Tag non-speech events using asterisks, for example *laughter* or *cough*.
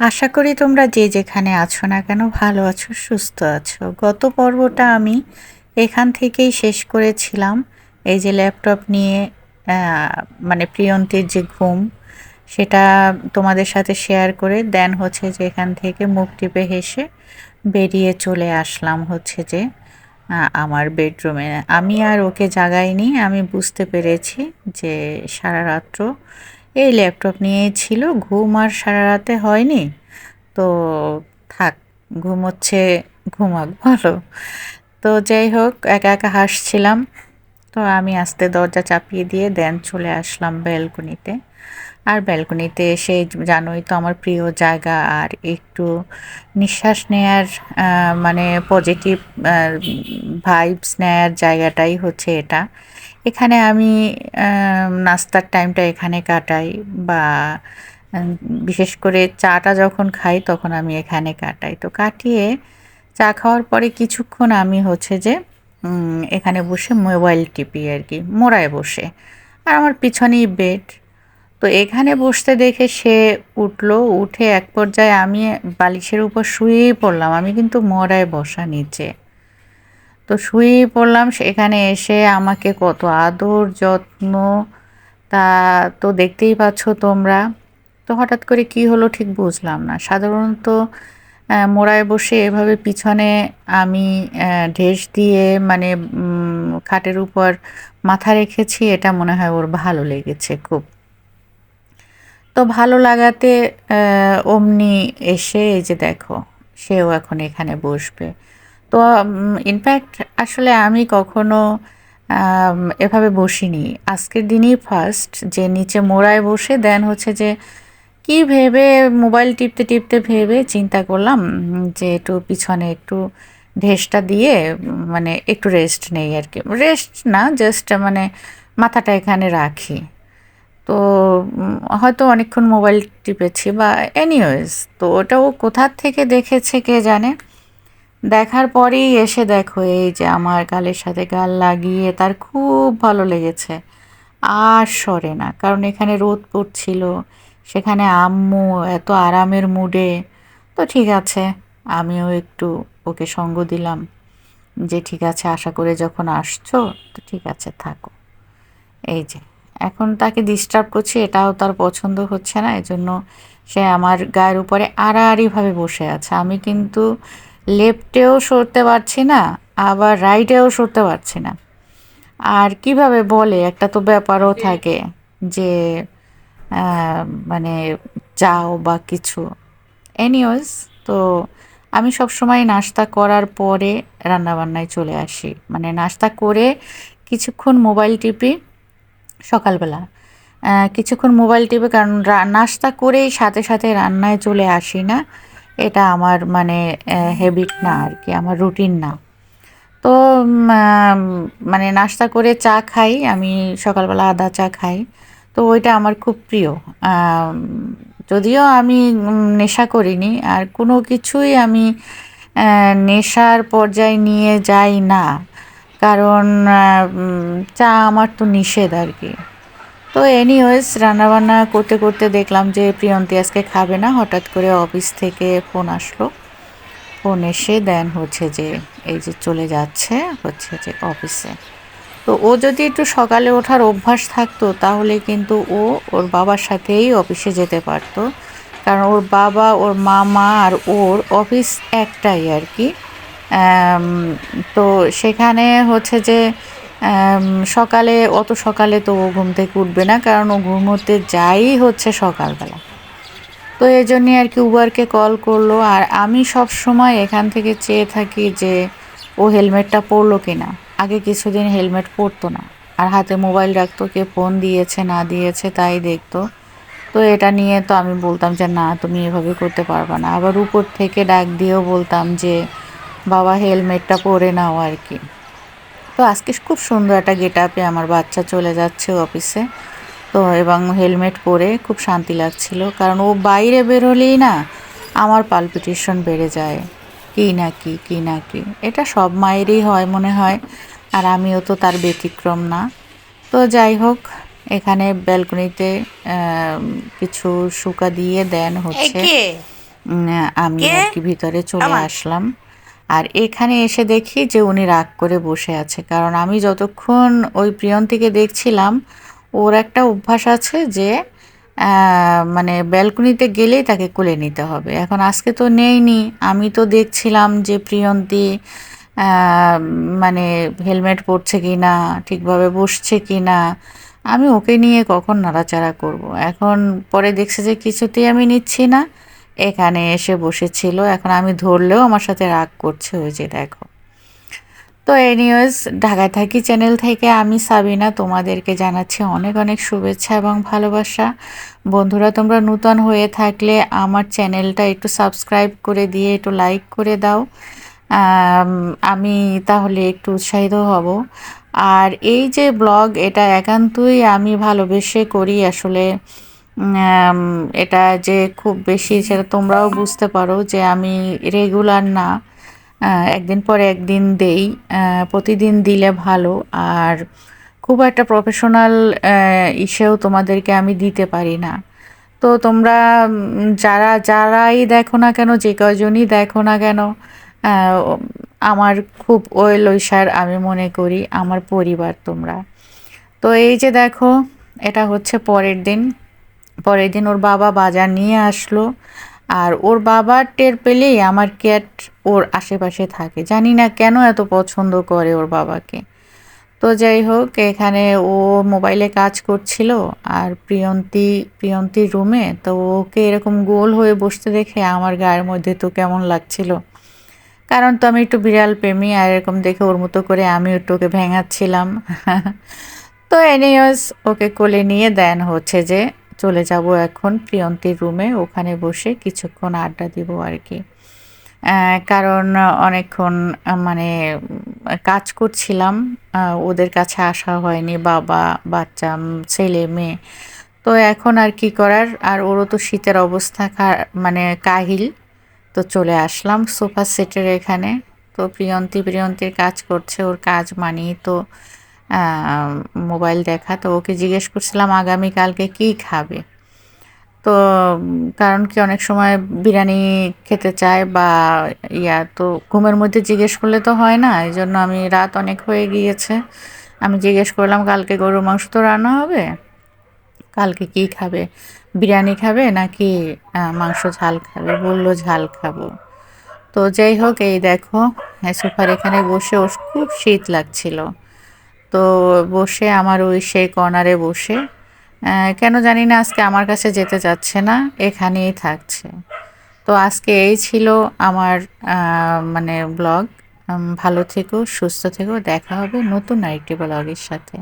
আশা করি তোমরা যে যেখানে আছো না কেন ভালো আছো, সুস্থ আছো। গত পর্বটা আমি এখান থেকেই শেষ করেছিলাম। এই যে ল্যাপটপ নিয়ে মানে প্রিয়ন্তীর যে ঘুম, সেটা তোমাদের সাথে শেয়ার করে দেন হচ্ছে যে এখান থেকে মুখ টিপে হেসে বেরিয়ে চলে আসলাম হচ্ছে যে আমার বেডরুমে। আমি আর ওকে জাগাইনি, আমি বুঝতে পেরেছি যে সারা রাত্র এই ল্যাপটপ নিয়েই ছিল, ঘুম আর সারা রাতে হয়নি। তো থাক ঘুমোচ্ছে ঘুমাক, ভালো। তো যাই হোক, একা একা হাসছিলাম। তো আমি আস্তে দরজা চাপিয়ে দিয়ে দেন চলে আসলাম ব্যালকনিতে। আর ব্যালকনিতে এসে জানোই তো আমার প্রিয় জায়গা, আর একটু নিঃশ্বাস নেয়ার মানে পজিটিভ ভাইবস নেয়ার জায়গাটাই হচ্ছে এটা। এখানে আমি নাস্তার টাইমটা এখানে কাটাই বা বিশেষ করে চাটা যখন খাই তখন আমি এখানে কাটাই। তো কাটিয়ে চা খাওয়ার পরে কিছুক্ষণ আমি হচ্ছে যে এখানে বসে মোবাইল টিপি আর কি, মোড়ায় বসে। আর আমার পিছনেই বেড তো এখানে বসতে দেখে সে উঠল, উঠে এক পর্যায়ে আমি বালিশের উপর শুয়েই পড়লাম। আমি কিন্তু মরায় বসা নিচে। তো শুয়েই পড়লাম, সেখানে এসে আমাকে কত আদর, যত্ন, তা তো দেখতেই পাচ্ছ তোমরা। তো হঠাৎ করে কি হলো ঠিক বুঝলাম না। সাধারণত মোড়ায় বসে এভাবে পিছনে আমি ঢেস দিয়ে মানে খাটের উপর মাথা রেখেছি, এটা মনে হয় ওর ভালো লেগেছে খুব। তো ভালো লাগাতে অমনি এসে এই যে দেখো, সেও এখন এখানে বসবে। তো ইনফ্যাক্ট আসলে আমি কখনো এভাবে বসিনি। আজকের দিনই ফার্স্ট যে নিচে মোড়ায় বসে দেন হচ্ছে যে কি ভেবে মোবাইল টিপতে টিপতে ভেবে চিন্তা করলাম যে একটু পিছনে একটু ঢেসটা দিয়ে মানে একটু রেস্ট নেই আর কি। রেস্ট না জাস্ট মানে মাথাটা এখানে রাখি। তো হয়তো অনেকক্ষণ মোবাইল টিপেছি বা এনিওয়েজ তো ওটা ও কোথার থেকে দেখেছে কে জানে? দেখার পরেই এসে দেখো এই যে আমার গালের সাথে গাল লাগিয়ে তার খুব ভালো লেগেছে। আর সরে না, কারণ এখানে রোদ পড়ছিল, সেখানে আম্মু এত আরামের মুডে। তো ঠিক আছে, আমিও একটু ওকে সঙ্গ দিলাম যে ঠিক আছে, আশা করে যখন আসছো, তো ঠিক আছে, থাকো। এই যে, এখন তাকে ডিস্টার্ব করছি, এটাও তার পছন্দ হচ্ছে না, এজন্য সে আমার গায়ের উপরে আড়াআড়িভাবে বসে আছে। আমি কিন্তু লেফটেও সরতে পারছি না, আবার রাইটেও সরতে পারছি না। আর কীভাবে বলে? একটা তো ব্যাপারও থাকে যে মানে চাও বা কিছু। এনিওয়েজ তো আমি সব সময় নাস্তা করার পরে রান্নাবান্নায় চলে আসি। মানে নাস্তা করে কিছুক্ষণ মোবাইল টিপি সকালবেলা। কিছুক্ষণ মোবাইল টিপে, কারণ নাস্তা করেই সাথে সাথে রান্নায় চলে আসি না। এটা আমার মানে হ্যাবিট না আর কি, আমার রুটিন না। তো মানে নাস্তা করে চা খাই, আমি সকালবেলা আদা চা খাই। তো ওইটা আমার খুব প্রিয়। যদিও আমি নেশা করিনি, আর কোনো কিছুই আমি নেশার পর্যায়ে নিয়ে যাই না। কারণ চা আমার তো নিষেধ আর কি। তো এনিওয়েজ রান্নাবান্না করতে করতে দেখলাম যে প্রিয়ন্তী আজকে খাবে না। হঠাৎ করে অফিস থেকে ফোন আসলো। ফোন এসে দেন হচ্ছে যে এই যে চলে যাচ্ছে হচ্ছে যে অফিসে তো ও যদি একটু সকালে ওঠার অভ্যাস থাকতো, তাহলে কিন্তু ও ওর বাবার সাথেই অফিসে যেতে পারতো। কারণ ওর বাবা, ওর মামা আর ওর অফিস একটাই আর কি। তো সেখানে হচ্ছে যে সকালে, অত সকালে তো ও ঘুম থেকে উঠবে না, কারণ ও ঘুমোতে যাই হচ্ছে সকালবেলা। তো এই জন্যে আর কি উবারকে কল করল, আর আমি সব সময় এখান থেকে চেয়ে থাকি যে, ও হেলমেটটা পরলো কিনা। আগে কিছুদিন হেলমেট পরতো না, আর হাতে মোবাইল রাখতো, কে ফোন দিয়েছে, না দিয়েছে, তাই দেখতো। তো এটা নিয়ে তো আমি বলতাম যে, না, তুমি এভাবে করতে পারবে না। আবার উপর থেকে ডাক দিয়েও বলতাম যে, বাবা, হেলমেটটা পরে নাও আর কি। তো আজকে খুব সুন্দর একটা গেট আপে আমার বাচ্চা চলে যাচ্ছে অফিসে। তো এবং হেলমেট পরে খুব শান্তি লাগছিল কারণ ও বাইরে বেরোলেই না আমার পালপিটেশন বেড়ে যায়। কি না কি কি না কি এটা সব মায়েরই হয় মনে হয় আর আমিও তো তার ব্যতিক্রম না। তো যাই হোক এখানে ব্যালকনিতে কিছু শুকা দিয়ে দেন হচ্ছে। আমি? আর কি ভিতরে চলে আসলাম। আর এখানে এসে দেখি যে উনি রাগ করে বসে আছে। কারণ আমি যতক্ষণ ওই প্রিয়ন্তীকে দেখছিলাম, ওর একটা অভ্যাস আছে যে মানে ব্যালকনিতে গেলেই তাকে কোলে নিতে হবে। এখন আজকে তো নেইনি, আমি তো দেখছিলাম যে প্রিয়ন্তী মানে হেলমেট পরছে কি না ঠিকভাবে বসছে কি না আমি ওকে নিয়ে কখন নাড়াচাড়া করব। এখন পরে দেখছে যে কিছুতেই আমি নিচ্ছি না। এখানে এসে বসেছিল। এখন আমি ধরলেও আমার সাথে রাগ করছে ওই যে দেখো। তো এনিওয়েজ ঢাকায় থাকি চ্যানেল থেকে আমি সাবিনা, তোমাদেরকে জানাচ্ছি অনেক অনেক শুভেচ্ছা এবং ভালোবাসা। বন্ধুরা, তোমরা নূতন হয়ে থাকলে আমার চ্যানেলটা একটু সাবস্ক্রাইব করে দিয়ে, একটু লাইক করে দাও। আমি তাহলে একটু উৎসাহিত হব। আর এই যে ব্লগ এটা একান্তই আমি ভালোবেসে করি আসলে। এটা যে খুব বেশি সেটা তোমরাও বুঝতে পারো যে আমি রেগুলার না। একদিন পরে একদিন দেই। প্রতিদিন দিলে ভালো। আর খুব একটা প্রফেশনাল ইসেও তোমাদেরকে আমি দিতে পারি না। তো তোমরা যারা, যারাই দেখো না কেন, যে কজনই দেখো না কেন আমার খুব ওয়েল ঐশার আমি মনে করি, আমার পরিবার তোমরা। তো এই যে দেখো, এটা হচ্ছে পরের দিন। পরের দিন ওর বাবা বাজার নিয়ে আসলো। আর ওর বাবার টের পেলেই আমার ক্যাট ওর আশেপাশে থাকে। জানি না কেন এত পছন্দ করে ওর বাবাকে। তো যাই হোক, এখানে ও মোবাইলে কাজ করছিল আর প্রিয়ন্তী, প্রিয়ন্তীর রুমে তো ওকে এরকম গোল হয়ে বসতে দেখে আমার গায়ের মধ্যে তো কেমন লাগছিল। কারণ তো আমি একটু বিড়াল প্রেমী আর এরকম দেখে ওর মতো করে আমি একটু ওকে ভেঙাচ্ছিলাম। *laughs* তো এনিওয়েজ ওকে কোলে নিয়ে দেন হচ্ছে যে চলে যাব এখন প্রিয়ন্তীর রুমে, ওখানে বসে কিছুক্ষণ আড্ডা দিব আর কি। কারণ অনেকক্ষণ মানে কাজ করছিলাম ওদের কাছে আসা হয়নি, বাবা, বাচ্চা ছেলে, মেয়ে। তো এখন আর কি করার? আর ওরও তো শীতের অবস্থা মানে কাহিল। তো চলে আসলাম সোফা সেটের এখানে। তো প্রিয়ন্তী, প্রিয়ন্তীর কাজ করছে, ওর কাজ মানেই তো মোবাইল দেখা। তো ওকে জিজ্ঞেস করছিলাম আগামীকালকে কী খাবে? তো, কারণ কি অনেক সময় বিরিয়ানি খেতে চায় বা ইয়া, তো ঘুমের মধ্যে জিজ্ঞেস করলে তো হয় না। এই জন্য আমি রাত অনেক হয়ে গিয়েছে। আমি জিজ্ঞেস করলাম, কালকে গরুর মাংস তো রান্না হবে? কালকে কি খাবে? বিরিয়ানি খাবে নাকি মাংস ঝাল খাবে? বলল, ঝাল খাব। তো যাই হোক, এই দেখো সোফার এখানে বসে ওর খুব শীত লাগছিল। তো বসে আমার ওই সেই কর্নারে বসে। কেন জানি না আজকে আমার কাছে যেতে চাচ্ছে না, এখানেই থাকছে। তো আজকে এই ছিল আমার মানে ব্লগ। ভালো থেকো, সুস্থ থেকো, দেখা হবে নতুন আরেকটি ব্লগের সাথে।